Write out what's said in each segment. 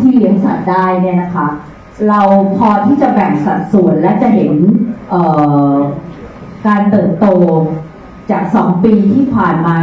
ที่เลี้ยงสัตว์ได้เนี่ยนะคะ เราพอที่จะแบ่งสัดส่วนและจะเห็นการเติบโตจาก 2 ปีที่ผ่านมา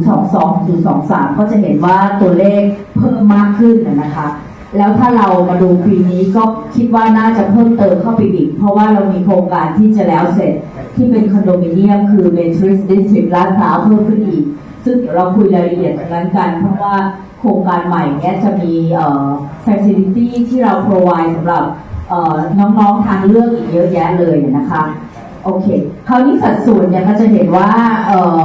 2022 2023 ก็จะเห็นว่าตัวเลขเพิ่มมากขึ้นนะนะคะ แล้วถ้าเรามาดูปีนี้ก็คิดว่าน่าจะเพิ่มเติมเข้าไปอีก เพราะว่าเรามีโครงการที่จะแล้วเสร็จที่เป็นคอนโดมิเนียมคือ m a t r i x District ลาดพร้าวเพิ่มขึ้นอีก ซึ่งเดี๋ยวเราคุยรายละเอียดตรงนั้นกัน เพราะว่า โครงการใหม่เนี้ยจะมีเอ่อ facility ที่เรา provide สำหรับเอ่อน้องๆทางเลือกอีกเยอะแยะเลยนะคะโอเคคราวนี้สัดส่วนเนี่ยก็จะเห็นว่าเอ่อ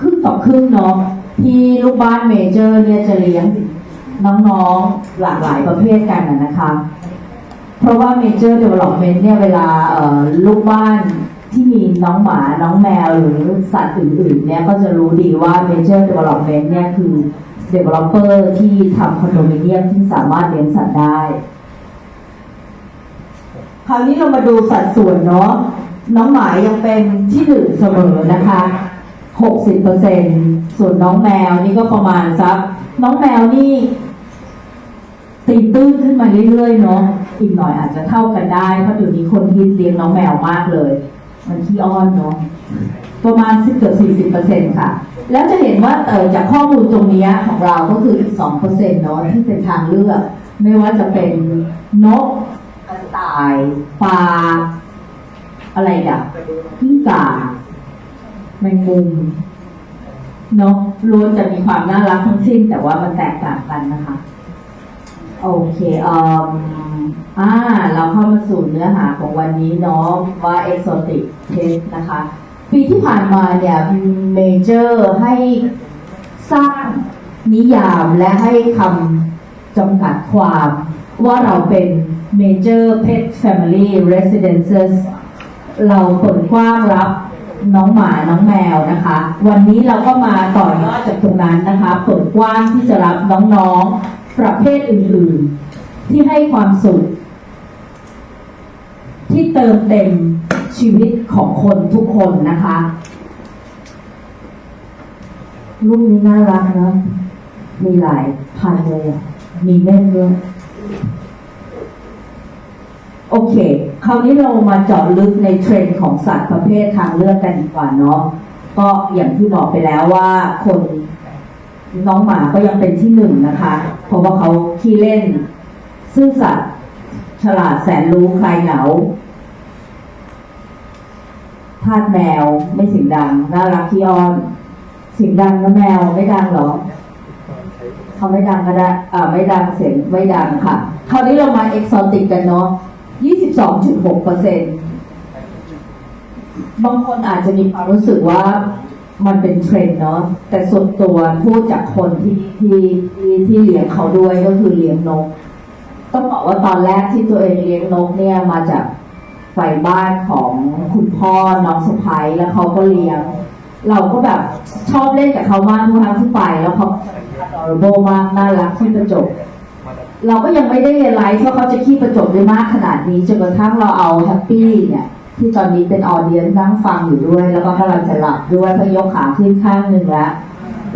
ครึ่งต่อครึ่งเนาะที่ลูกบ้านเมเจอร์เนี่ยจะเลี้ยงน้องๆหลากหลายประเภทกันนะคะ เพราะว่า Major Development เนี่ยเวลาเอ่อลูกบ้านที่มีน้องหมาน้องแมวหรือสัตว์อื่นๆเนี่ยก็จะรู้ดีว่า Major Development เนี่ยคือ Developer ที่ทำคอนโดมิเนียมที่สามารถเลี้ยงสัตว์ได้ คราวนี้เรามาดูสัดส่วนเนาะน้องหมายังเป็นที่หนึ่งเสมอนะคะ 60%ส่วนน้องแมวนี่ก็ประมาณสักน้องแมวนี่ตีตื้นขึ้นมาเรื่อยๆเนาะอีกหน่อยอาจจะเท่ากันได้ เพราะเดี๋ยวนี้คนฮิตเลี้ยงน้องแมวมากเลย มันขี้อ้อนเนาะประมาณสิบเกือบสี่สิบเปอร์เซ็นต์ค่ะ แล้วจะเห็นว่าเออจากข้อมูลตรงนี้ของเราก็คืออีกสองเปอร์เซ็นต์เนาะที่เป็นทางเลือก ไม่ว่าจะเป็นนกกระต่ายปลาอะไรอะกิ้งก่าแมงมุมเนาะล้วนจะมีความน่ารักทั้งสิ้น แต่ว่ามันแตกต่างกันนะคะ โอเคอ่ออ่า เราเข้ามาสู่เนื้อหาของวันนี้เนาะว่า exotic test นะคะ ปีที่ผ่านมาเนี่ยเมเจอร์ให้สร้างนิยามและให้คำจำกัดความว่าเราเป็น major pet family residences เราเปิดกว้างรับน้องหมาน้องแมวนะคะ วันนี้เราก็มาต่อยอดจากตรงนั้นนะคะเปิดกว้างที่จะรับน้องๆ ประเภทอื่นๆ ที่ให้ความสุข ที่เติมเต็มชีวิตของคนทุกคนนะคะรูปนี้น่ารักนะมีหลายพันเลยอะมีเม่นด้วยโอเค คราวนี้เรามาเจาะลึกในเทรนด์ของสัตว์ประเภททางเลือกกันดีกว่าเนาะ ก็อย่างที่บอกไปแล้วว่าคน น้องหมาก็ยังเป็นที่หนึ่งนะคะ เพราะว่าเขาขี้เล่น ซื่อสัตย์ฉลาดแสนรู้คลายเหงาทาสแมวไม่เสียงดัง น่ารักขี้อ้อนเสียงดังนะแมวไม่ดังหรอเขาไม่ดังก็ได้อ่าไม่ดังเสียงไม่ดังค่ะ คราวนี้เรามาเอกซอติกกันเนาะ22.6เปอร์เซ็นต์บางคนอาจจะมีความรู้สึกว่า มันเป็นเทรนด์เนาะแต่ส่วนตัวพูดจากคนที่ที่ที่ที่เลี้ยงเขาด้วยก็คือเลี้ยงนก ต้องบอกว่าตอนแรกที่ตัวเองเลี้ยงนกเนี่ยมาจากไฟบ้านของคุณพ่อน้องสะพ้ายแล้วเขาก็เลี้ยง เราก็แบบชอบเล่นกับเขามากทุกครั้งที่ไปแล้วเขา adorable มากน่ารักที่ประจบเราก็ยังไม่ได้เรียนไลฟ์ว่าเขาจะขี้ประจบได้มากขนาดนี้จนกระทั่งเราเอาแฮปปี้เนี่ย ที่ตอนนี้เป็นออเดียนนั่งฟังอยู่ด้วย แล้วก็กำลังจะหลับด้วยเพราะยกขาขึ้นข้างหนึ่งแล้ว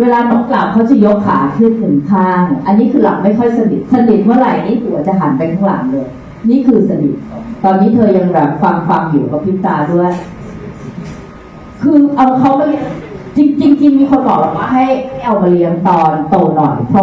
เวลานกหลับเขาจะยกขาขึ้นหนึ่งข้าง อันนี้คือหลับไม่ค่อยสนิทสนิทเมื่อไหร่นี่หัวจะหันไปข้างหลังเลย นี่คือสนิทตอนนี้เธอยังแบบฟังฟังอยู่กับพริบตาด้วย คือเอาเขาไปจริงจริงมีคนบอกว่าให้ให้เอามาเลี้ยงตอนโตหน่อยเพราะว่า